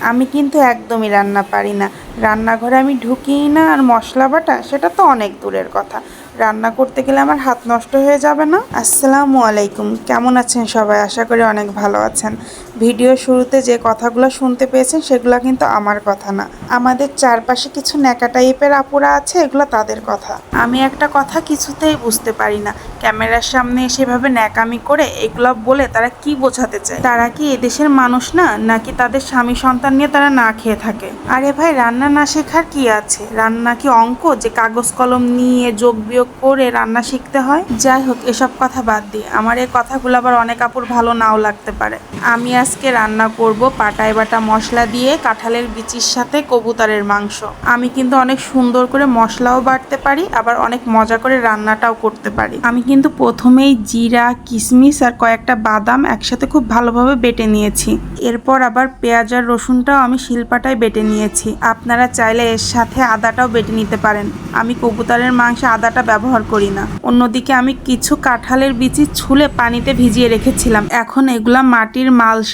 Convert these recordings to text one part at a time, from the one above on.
আমি কিন্তু একদমই রান্না পারি না। রান্নাঘরে আমি ঢুকিই না আর মশলা বাটা, সেটা তো অনেক দূরের কথা। রান্না করতে গেলে আমার হাত নষ্ট হয়ে যাবে না। আসসালামু আলাইকুম। কেমন আছেন সবাই? আশা করি অনেক ভালো আছেন। ভিডিও শুরুতে যে কথাগুলো শুনতে পেয়েছেন সেগুলো কিন্তু আমার কথা না। আমাদের চারপাশে কিছু ন্যাকা টাইপের আপুরা আছে, এগুলো তাদের কথা। আমি একটা কথা কিছুতেই বুঝতে পারি না। ক্যামেরার সামনে এসে এভাবে ন্যাকামি করে এগুলো বলে তারা কি বোঝাতে চায়? তারা কি এদেশের মানুষ না, নাকি তাদের স্বামী সন্তান নিয়ে তারা না খেয়ে থাকে? আরে ভাই, রান্না না শেখার কি আছে? রান্না কি অঙ্ক যে কাগজ কলম নিয়ে যোগ বিয়োগ করে রান্না শিখতে হয়? যাই হোক, এসব কথা বাদ দিয়ে। আমার এই কথাগুলো আবার অনেক আপুর ভালো নাও লাগতে পারে। আমি আজকে রান্না করব পাটায় বাটা মশলা দিয়ে, কাঁঠালের বিচির সাথে কবুতরের মাংস। আমি কিন্তু অনেক সুন্দর করে মশলাও বাটতে পারি, আবার অনেক মজা করে রান্নাটাও করতে পারি। আমি কিন্তু প্রথমেই জিরা কিশমিশ আর কয়েকটা বাদাম একসাথে খুব ভালোভাবে বেটে নিয়েছি। এরপর আবার পেঁয়াজ আর রসুনটাও আমি শিলপাটায় বেটে নিয়েছি। আপনারা চাইলে এর সাথে আদাটাও বেটে নিতে পারেন। আমি কবুতরের মাংসে আদাটা ব্যবহার করি না। অন্যদিকে আমি কিছু কাঁঠালের বিচি ছুলে পানিতে ভিজিয়ে রেখেছিলাম। এখন এগুলা মাটির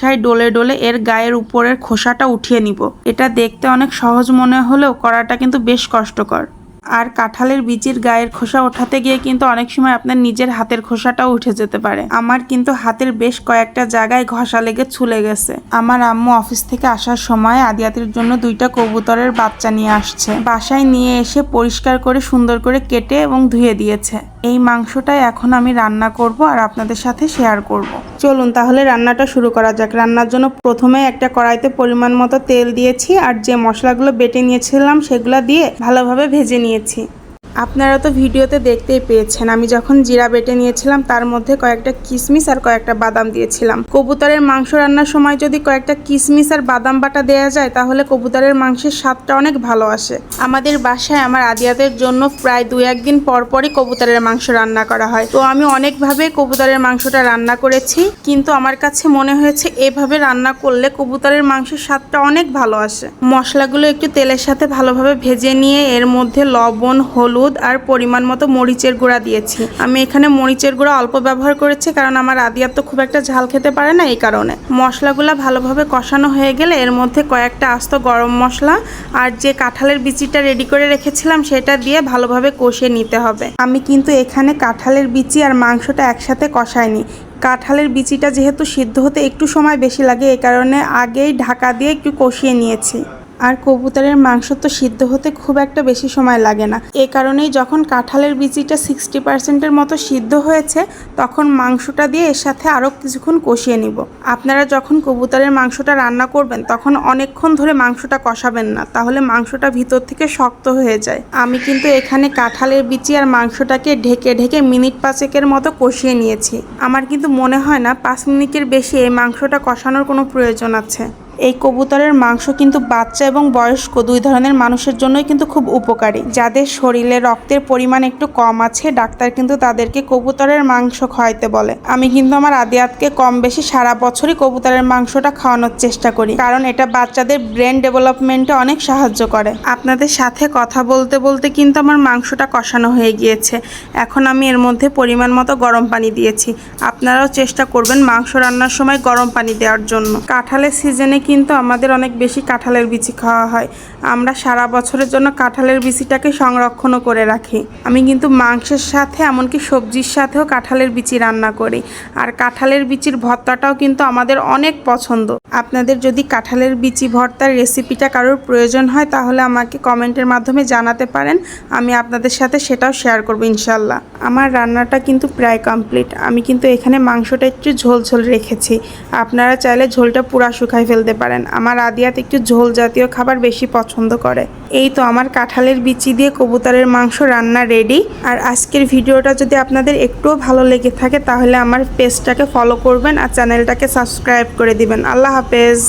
মালসায় ডলে ডলে এর গায়ের উপরের খোসাটা উঠিয়ে নিব। এটা দেখতে অনেক সহজ মনে হলেও করাটা কিন্তু বেশ কষ্টকর। আর কাঁঠালের বিচির গায়ের খোসা ওঠাতে গিয়ে কিন্তু অনেক সময় আপনার নিজের হাতের খোসাটাও উঠে যেতে পারে। আমার কিন্তু হাতের বেশ কয়েকটা জায়গায় ঘষা লেগে ছুলে গেছে। আমার আম্মু অফিস থেকে আসার সময় আদিয়াতির জন্য দুইটা কবুতরের বাচ্চা নিয়ে আসছে। বাসায় নিয়ে এসে পরিষ্কার করে সুন্দর করে কেটে এবং ধুয়ে দিয়েছে। এই মাংসটাই এখন আমি রান্না করব আর আপনাদের সাথে শেয়ার করব। চলুন তাহলে রান্নাটা শুরু করা যাক রান্নার জন্য প্রথমে একটা কড়াইতে পরিমাণ মতো তেল দিয়েছি আর যে মশলাগুলো বেটে নিয়েছিলাম সেগুলো দিয়ে ভালোভাবে ভেজে নিয়েছি আপনারা তো ভিডিওতে দেখতেই পেয়েছেন, আমি যখন জিরা বেটে নিয়েছিলাম, তার মধ্যে কয়েকটা কিশমিশ আর কয়েকটা বাদাম দিয়েছিলাম। কবুতরের মাংস রান্নার সময় যদি কয়েকটা কিশমিশ আর বাদাম বাটা দেওয়া যায়, তাহলে কবুতরের মাংসের স্বাদটা অনেক ভালো আসে। আমাদের বাসায় আমার আদিয়াদের জন্য প্রায় দু একদিন পর পরই কবুতরের মাংস রান্না করা হয়। তো আমি অনেকভাবে কবুতরের মাংসটা রান্না করেছি, কিন্তু আমার কাছে মনে হয়েছে এভাবে রান্না করলে কবুতরের মাংসের স্বাদটা অনেক ভালো আসে। মশলাগুলো একটু তেলের সাথে ভালোভাবে ভেজে নিয়ে, এর মধ্যে লবণ, হলুদ আর পরিমাণ মতো মরিচের গুঁড়া দিয়েছি। আমি এখানে মরিচের গুঁড়া অল্প ব্যবহার করেছি কারণ আমার আদিয়ার তো খুব একটা ঝাল খেতে পারে না এই কারণে। মশলাগুলো ভালোভাবে কষানো হয়ে গেলে এর মধ্যে কয়েকটা আস্ত গরম মশলা আর যে কাঁঠালের বিচিটা রেডি করে রেখেছিলাম সেটা দিয়ে ভালোভাবে কষিয়ে নিতে হবে। আমি কিন্তু এখানে কাঁঠালের বিচি আর মাংসটা একসাথে কষাইনি। কাঁঠালের বিচিটা যেহেতু সিদ্ধ হতে একটু সময় বেশি লাগে এই কারণে আগেই ঢাকা দিয়ে একটু কষিয়ে নিয়েছি। আর কবুতরের মাংস তো সিদ্ধ হতে খুব একটা বেশি সময় লাগে না। এ কারণেই যখন কাঁঠালের বিচিটা সিক্সটি পার্সেন্টের মতো সিদ্ধ হয়েছে, তখন মাংসটা দিয়ে এর সাথে আরও কিছুক্ষণ কষিয়ে নিব। আপনারা যখন কবুতরের মাংসটা রান্না করবেন, তখন অনেকক্ষণ ধরে মাংসটা কষাবেন না, তাহলে মাংসটা ভিতর থেকে শক্ত হয়ে যায়। আমি কিন্তু এখানে কাঁঠালের বিচি আর মাংসটাকে ঢেকে ঢেকে মিনিট পাঁচেকের মতো কষিয়ে নিয়েছি। আমার কিন্তু মনে হয় না পাঁচ মিনিটের বেশি এই মাংসটা কষানোর কোনো প্রয়োজন আছে। এই কবুতরের মাংস কিন্তু বাচ্চা এবং বয়স্ক দুই ধরনের মানুষের জন্যই কিন্তু খুব উপকারী। যাদের শরীরে রক্তের পরিমাণ একটু কম আছে, ডাক্তার কিন্তু তাদেরকে কবুতরের মাংস খাওয়াইতে বলে। আমি কিন্তু আমার আদিয়াতকে কম বেশি সারা বছরই কবুতরের মাংসটা খাওয়ানোর চেষ্টা করি, কারণ এটা বাচ্চাদের ব্রেন ডেভেলপমেন্টে অনেক সাহায্য করে। আপনাদের সাথে কথা বলতে বলতে কিন্তু আমার মাংসটা কষানো হয়ে গিয়েছে। এখন আমি এর মধ্যে পরিমাণ মতো গরম পানি দিয়েছি। আপনারাও চেষ্টা করবেন মাংস রান্নার সময় গরম পানি দেওয়ার জন্য। কাঁঠালের সিজনে কিন্তু আমাদের অনেক বেশি কাঁঠালের বিচি খাওয়া হয়। আমরা সারা বছরের জন্য কাঁঠালের বিচিটাকে সংরক্ষণও করে রাখি। আমি কিন্তু মাংসের সাথে, এমনকি সবজির সাথেও কাঁঠালের বিচি রান্না করি। আর কাঁঠালের বিচির ভর্তাটাও কিন্তু আমাদের অনেক পছন্দ। আপনাদের যদি কাঁঠালের বিচি ভর্তার রেসিপিটা কারোর প্রয়োজন হয়, তাহলে আমাকে কমেন্টের মাধ্যমে জানাতে পারেন। আমি আপনাদের সাথে সেটাও শেয়ার করব ইনশাল্লাহ। আমার রান্নাটা কিন্তু প্রায় কমপ্লিট। আমি কিন্তু এখানে মাংসটা একটু ঝোল ঝোল রেখেছি। আপনারা চাইলে ঝোলটা পুরা শুকাই ফেলতে পারেন। আমার আদিয়াত একটু ঝোল জাতীয় খাবার বেশি পছন্দ করে। এই তো আমার কাঁঠালের বিচি দিয়ে কবুতরের মাংস রান্না রেডি আর আজকের ভিডিওটা যদি আপনাদের একটুও ভালো লেগে থাকে, তাহলে আমার পেজটাকে ফলো করবেন আর চ্যানেলটাকে সাবস্ক্রাইব করে দিবেন। আল্লাহ হাফেজ।